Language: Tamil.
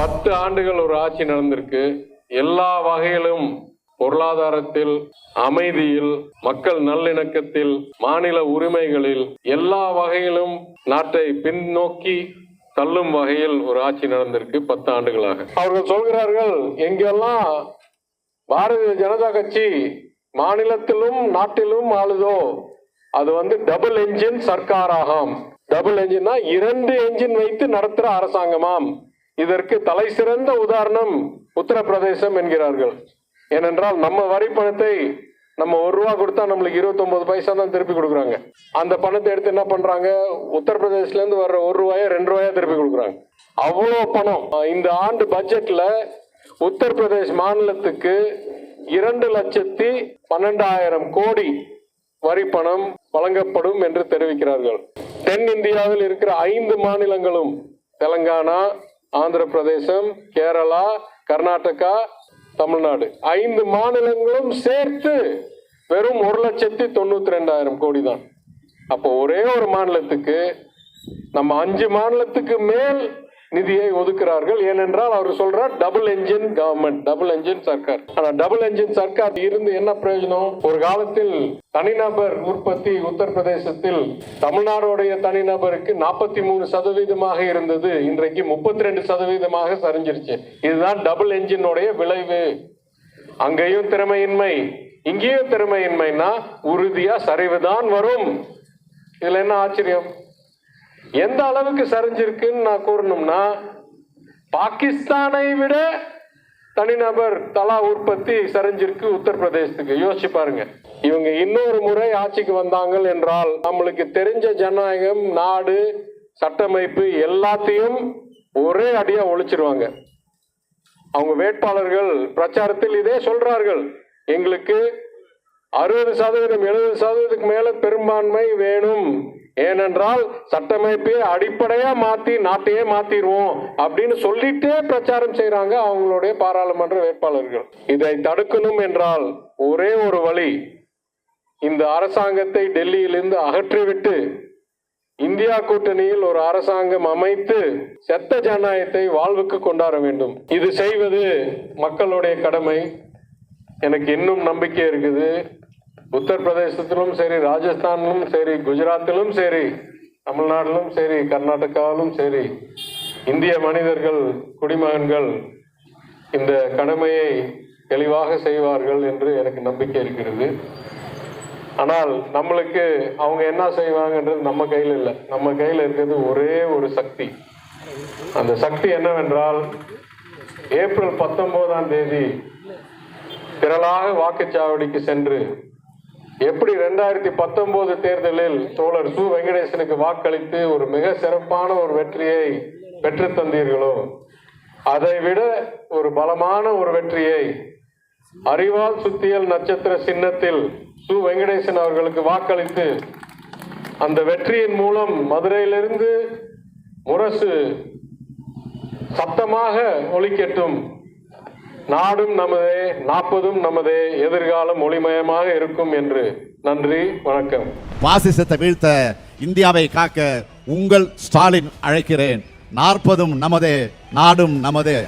பத்து ஆண்டுகள் ஒரு ஆட்சி நடந்திருக்கு. எல்லா வகையிலும் பொருளாதாரத்தில் அமைதியில் மக்கள் நல்லிணக்கத்தில் மாநில உரிமைகளில் எல்லா வகையிலும் நாட்டை பின்னோக்கி தள்ளும் வகையில் ஒரு ஆட்சி நடந்திருக்கு பத்து ஆண்டுகளாக. அவர்கள் சொல்கிறார்கள் எங்கெல்லாம் பாரதிய ஜனதா கட்சி மாநிலத்திலும் நாட்டிலும் ஆளுதோ? அது வந்து டபுள் என்ஜின் சர்க்காராகாம். டபுள் என்ஜின்னா இரண்டு என்ஜின் வைத்து நடத்துற அரசாங்கமாம். இதற்கு தலை சிறந்த உதாரணம் உத்தரப்பிரதேசம் என்கிறார்கள். ஏனென்றால் நம்ம வரி பணத்தை நம்ம ஒரு ரூபா கொடுத்தா நம்மளுக்கு 29 பைசா தான் திருப்பி கொடுக்குறாங்க. அந்த பணத்தை எடுத்து என்ன பண்றாங்க? உத்தரப்பிரதேசல இருந்து வர்ற ஒரு ரூபாயா ரெண்டு ரூபாயா திருப்பி கொடுக்குறாங்க. அவ்வளோ பணம். இந்த ஆண்டு பட்ஜெட்ல உத்தரப்பிரதேஷ் மாநிலத்துக்கு இரண்டு லட்சத்தி பன்னெண்டாயிரம் கோடி வரி பணம் வழங்கப்படும் என்று தெரிவிக்கிறார்கள். தென் இந்தியாவில் இருக்கிற ஐந்து மாநிலங்களும் தெலங்கானா ஆந்திர பிரதேசம் கேரளா கர்நாடகா தமிழ்நாடு. ஐந்து மாநிலங்களும் சேர்த்து வெறும் ஒரு லட்சத்தி தொண்ணூத்தி ரெண்டாயிரம் கோடி தான். அப்போ ஒரே ஒரு மாநிலத்துக்கு நம்ம அஞ்சு மாநிலத்துக்கு மேல் நிதியை ஒதுக்கிறார்கள். ஏனென்றால் அவர் சொல்றார் double engine government double engine Sarkar. ஆனா டபுள் என்ஜின் சர்க்கார் இருந்து என்ன பிரயோஜனம்? ஒரு காலத்தில் தனிநபர் உற்பத்தி உத்தரப்பிரதேசத்தில் தமிழ்நாடுடைய தனிநபருக்கு நாற்பத்தி மூணு சதவீதமாக இருந்தது. இன்றைக்கு முப்பத்தி ரெண்டு சதவீதமாக சரிஞ்சிருச்சு. இதுதான் டபுள் என்ஜினுடைய விளைவு. அங்கேயும் திறமையின்மை இங்கேயும் திறமையின்மைனா உறுதியா சரிவுதான் வரும். இதுல என்ன ஆச்சரியம்? எந்த அளவுக்கு சரிஞ்சிருக்குன்னு நான் கூறணும்னா பாகிஸ்தானை விட தனிநபர் தலா உற்பத்தி சரிஞ்சிருக்கு உத்தரப்பிரதேசத்துக்கு. யோசிச்சு பாருங்க. இவங்க இன்னொரு முறை ஆட்சிக்கு வந்தாங்க என்றால் நம்மளுக்கு தெரிஞ்ச ஜனநாயகம் நாடு சட்டமைப்பு எல்லாத்தையும் ஒரே அடியா ஒழிச்சிருவாங்க. அவங்க வேட்பாளர்கள் பிரச்சாரத்தில் இதே சொல்றார்கள். எங்களுக்கு அறுபது சதவீதம் எழுபது சதவீதத்துக்கு மேல பெரும்பான்மை வேணும். ஏனென்றால் சட்டமைப்பையே அடிப்படையா மாத்தி நாட்டையே மாத்திடுவோம் அப்படின்னு சொல்லிட்டே பிரச்சாரம் செய்யறாங்க அவங்களுடைய பாராளுமன்ற வேட்பாளர்கள். இதை தடுக்கணும் என்றால் ஒரே ஒரு வழி இந்த அரசாங்கத்தை டெல்லியிலிருந்து அகற்றிவிட்டு இந்தியா கூட்டணியில் ஒரு அரசாங்கம் அமைத்து செத்த ஜனநாயகத்தை வாழ்வுக்கு கொண்டாட வேண்டும். இது செய்வது மக்களுடைய கடமை. எனக்கு இன்னும் நம்பிக்கை இருக்குது. உத்தரப்பிரதேசத்திலும் சரி ராஜஸ்தானிலும் சரி குஜராத்திலும் சரி தமிழ்நாட்டிலும் சரி கர்நாடகாவிலும் சரி இந்திய மனிதர்கள் குடிமகன்கள் இந்த கடமையை தெளிவாக செய்வார்கள் என்று எனக்கு நம்பிக்கை இருக்கிறது. ஆனால் நம்மளுக்கு அவங்க என்ன செய்வாங்கன்றது நம்ம கையில் இல்லை. நம்ம கையில் இருக்கிறது ஒரே ஒரு சக்தி. அந்த சக்தி என்னவென்றால் ஏப்ரல் பத்தொன்பதாம் தேதி திரளாக வாக்குச்சாவடிக்கு சென்று எப்படி ரெண்டாயிரத்தி பத்தொன்பது தேர்தலில் தோழர் சு. வெங்கடேசனுக்கு வாக்களித்து ஒரு மிக சிறப்பான ஒரு வெற்றியை பெற்று தந்தீர்களோ? அதை விட ஒரு பலமான ஒரு வெற்றியை அறிவால் சுத்தியல் நட்சத்திர சின்னத்தில் சு. வெங்கடேசன் அவர்களுக்கு வாக்களித்து அந்த வெற்றியின் மூலம் மதுரையிலிருந்து முரசு சத்தமாக ஒலிக்கட்டும். நாடும் நமதே நாற்பதும் நமதே எதிர்காலம் ஒளிமயமாக இருக்கும் என்று. நன்றி வணக்கம். பாசிசத்தை வீழ்த்த இந்தியாவை காக்க உங்கள் ஸ்டாலின் அழைக்கிறேன். நாற்பதும் நமதே நாடும் நமதே.